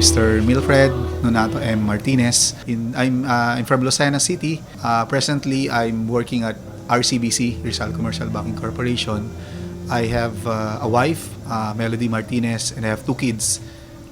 Mr. Milfred Nonato M. Martinez. In, I'm, uh, I'm from Lucena City. Uh, presently, I'm working at RCBC, Rizal Commercial Banking Corporation. I have uh, a wife, uh, Melody Martinez, and I have two kids,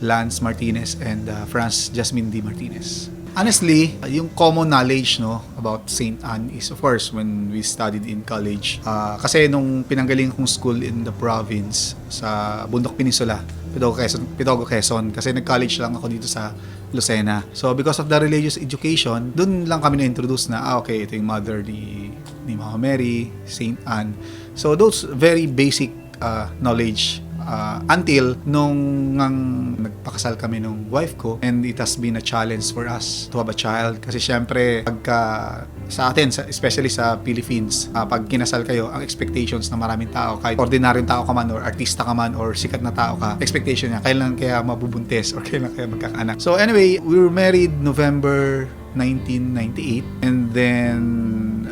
Lance Martinez and uh, France Jasmine D. Martinez. Honestly, yung common knowledge no about St. Anne is of course when we studied in college. Uh, kasi nung pinanggaling kong school in the province sa Bundok Peninsula, Pitogo Quezon, Pitogo Quezon kasi nag-college lang ako dito sa Lucena. So because of the religious education, dun lang kami na-introduce na, ah okay, ito yung mother ni, ni Mama Mary, St. Anne. So those very basic uh, knowledge uh, until nung ngang nagpakasal kami nung wife ko and it has been a challenge for us to have a child. Kasi syempre pagka sa atin sa- especially sa Philippines uh, pag kinasal kayo ang expectations ng maraming tao kahit ordinaryong tao ka man or artista ka man or sikat na tao ka expectation niya kailan kaya mabubuntis or kailan kaya magkakaanak? So anyway we were married November 1998 and then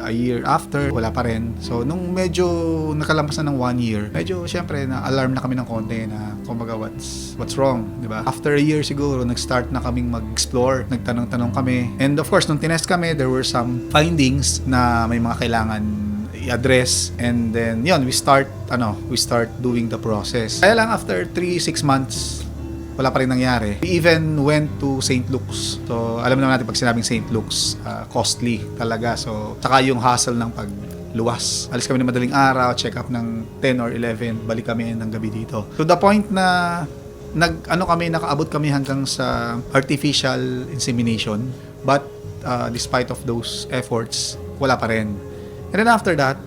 a year after, wala pa rin. So, nung medyo nakalampas na ng one year, medyo syempre na alarm na kami ng konti na kumbaga what's, what's wrong, di ba? After a year siguro, nag-start na kaming mag-explore, nagtanong-tanong kami. And of course, nung tinest kami, there were some findings na may mga kailangan i-address and then yun we start ano we start doing the process kaya lang after 3 6 months wala pa rin nangyari. We even went to St. Luke's. So, alam naman natin pag sinabing St. Luke's, uh, costly talaga. So, saka yung hassle ng pagluwas. Alis kami ng madaling araw, check up ng 10 or 11, balik kami ng gabi dito. To the point na nag ano kami nakaabot kami hanggang sa artificial insemination but uh, despite of those efforts wala pa rin and then after that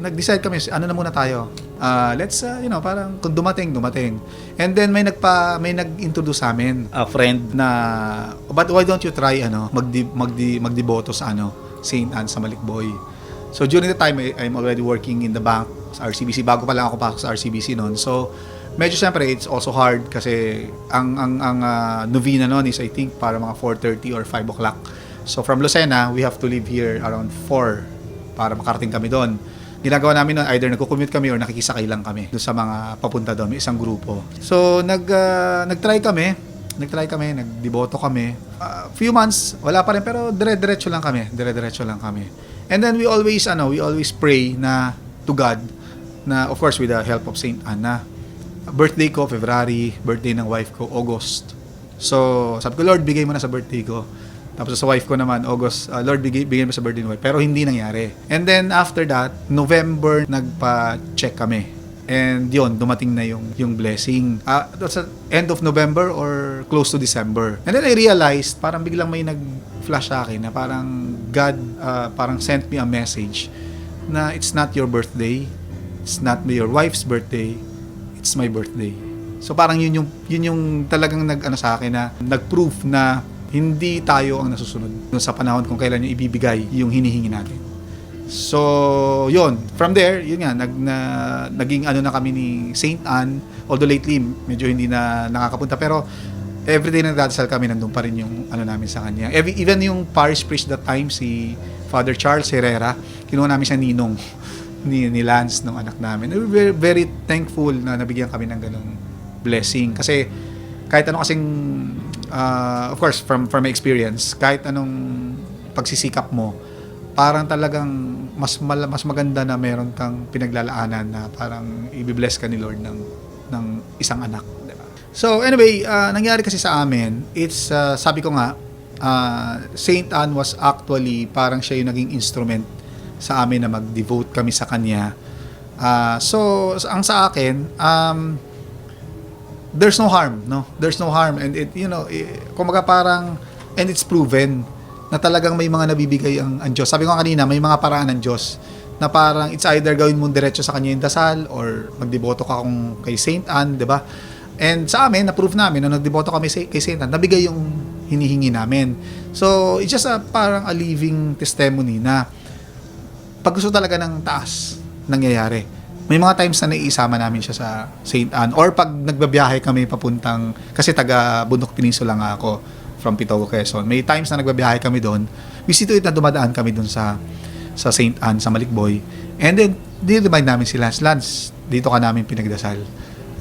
nag-decide kami ano na muna tayo? Uh, let's uh, you know parang kung dumating dumating. And then may nagpa may nag-introduce sa amin. A friend. Na but why don't you try ano magdi, magdi, magdiboto sa ano St. Anne sa Malikboy. So during the time I, I'm already working in the bank sa RCBC bago pa lang ako pasok sa RCBC noon. So medyo syempre it's also hard kasi ang ang ang uh, novena noon is I think para mga 4:30 or 5 o'clock. So from Lucena we have to leave here around 4 para makarating kami doon ginagawa namin noon either nagko-commute kami or nakikisakay lang kami doon sa mga papunta doon, may isang grupo. So nag uh, nag-try kami, nag-try kami, nagdiboto kami. Uh, few months wala pa rin pero dire-diretso lang kami, dire-diretso lang kami. And then we always ano, we always pray na to God na of course with the help of Saint Anna. Birthday ko February, birthday ng wife ko August. So, sabi ko, Lord, bigay mo na sa birthday ko. Tapos sa wife ko naman, August, uh, Lord, bigay, bigay mo sa birthday wife. Pero hindi nangyari. And then after that, November, nagpa-check kami. And yon dumating na yung yung blessing. Uh, sa end of November or close to December. And then I realized, parang biglang may nag-flash sa akin na parang God uh, parang sent me a message na it's not your birthday, it's not your wife's birthday, it's my birthday. So parang yun yung yun yung talagang nag ano sa akin na nag-proof na hindi tayo ang nasusunod sa panahon kung kailan yung ibibigay yung hinihingi natin. So, yun. From there, yun nga, nag, na, naging ano na kami ni Saint Anne. Although lately, medyo hindi na nakakapunta. Pero, everyday na nagdadasal kami, nandun pa rin yung ano namin sa kanya. Every, even yung parish priest that time, si Father Charles Herrera, kinuha namin siya ninong ni, ni Lance, ng anak namin. We were very, very thankful na nabigyan kami ng ganong blessing. Kasi, kahit ano kasing, uh, of course, from, from experience, kahit anong pagsisikap mo, parang talagang mas mal- mas maganda na meron kang pinaglalaanan na parang i-bless ka ni Lord ng ng isang anak, di ba? So anyway, uh, nangyari kasi sa amin, it's uh, sabi ko nga uh, Saint Anne was actually parang siya yung naging instrument sa amin na mag-devote kami sa kanya. Uh, so ang sa akin, um, there's no harm, no? There's no harm and it you know, eh, kumaga parang and it's proven na talagang may mga nabibigay ang, ang Diyos. Sabi ko kanina, may mga paraan ng Diyos na parang it's either gawin mo diretso sa kanya yung dasal or magdeboto ka kung kay Saint Anne, 'di ba? And sa amin, na-prove namin na nagdeboto kami kay Saint Anne, nabigay yung hinihingi namin. So, it's just a, parang a living testimony na pag gusto talaga ng taas, nangyayari. May mga times na naiisama namin siya sa St. Anne or pag nagbabiyahe kami papuntang, kasi taga Bundok Peninsula nga ako from Pitogo, Quezon. May times na nagbabiyahe kami doon. We see na dumadaan kami doon sa sa St. Anne, sa Malikboy. And then, di-remind namin si Lance, Lance, dito ka namin pinagdasal.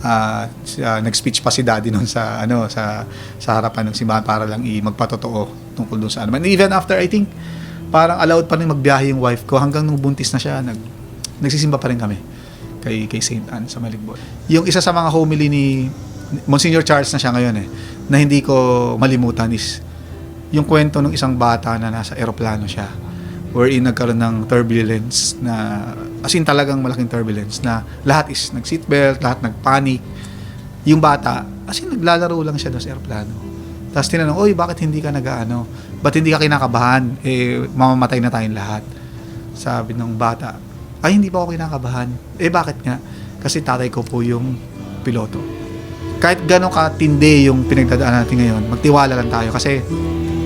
Ah, siya- nag-speech pa si daddy noon sa ano sa sa harapan ng simbahan para lang i magpatotoo tungkol doon sa ano. And even after I think parang allowed pa rin magbiyahe yung wife ko hanggang nung buntis na siya nag nagsisimba pa rin kami kay kay St. Anne sa Maligbon. Yung isa sa mga homily ni Monsignor Charles na siya ngayon eh na hindi ko malimutan is yung kwento ng isang bata na nasa eroplano siya wherein nagkaroon ng turbulence na as in talagang malaking turbulence na lahat is nag seatbelt, lahat nagpanic. Yung bata, as in naglalaro lang siya sa eroplano. Tapos tinanong, oy, bakit hindi ka nag-ano? Ba't hindi ka kinakabahan? Eh, mamamatay na tayong lahat. Sabi ng bata, ay, hindi pa ako kinakabahan. Eh, bakit nga? Kasi tatay ko po yung piloto. Kahit gano'ng katindi yung pinagdadaan natin ngayon, magtiwala lang tayo kasi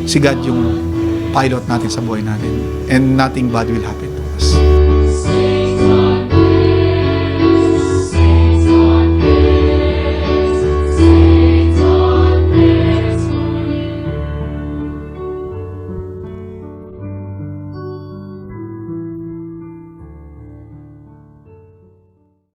si God yung pilot natin sa buhay natin and nothing bad will happen to us.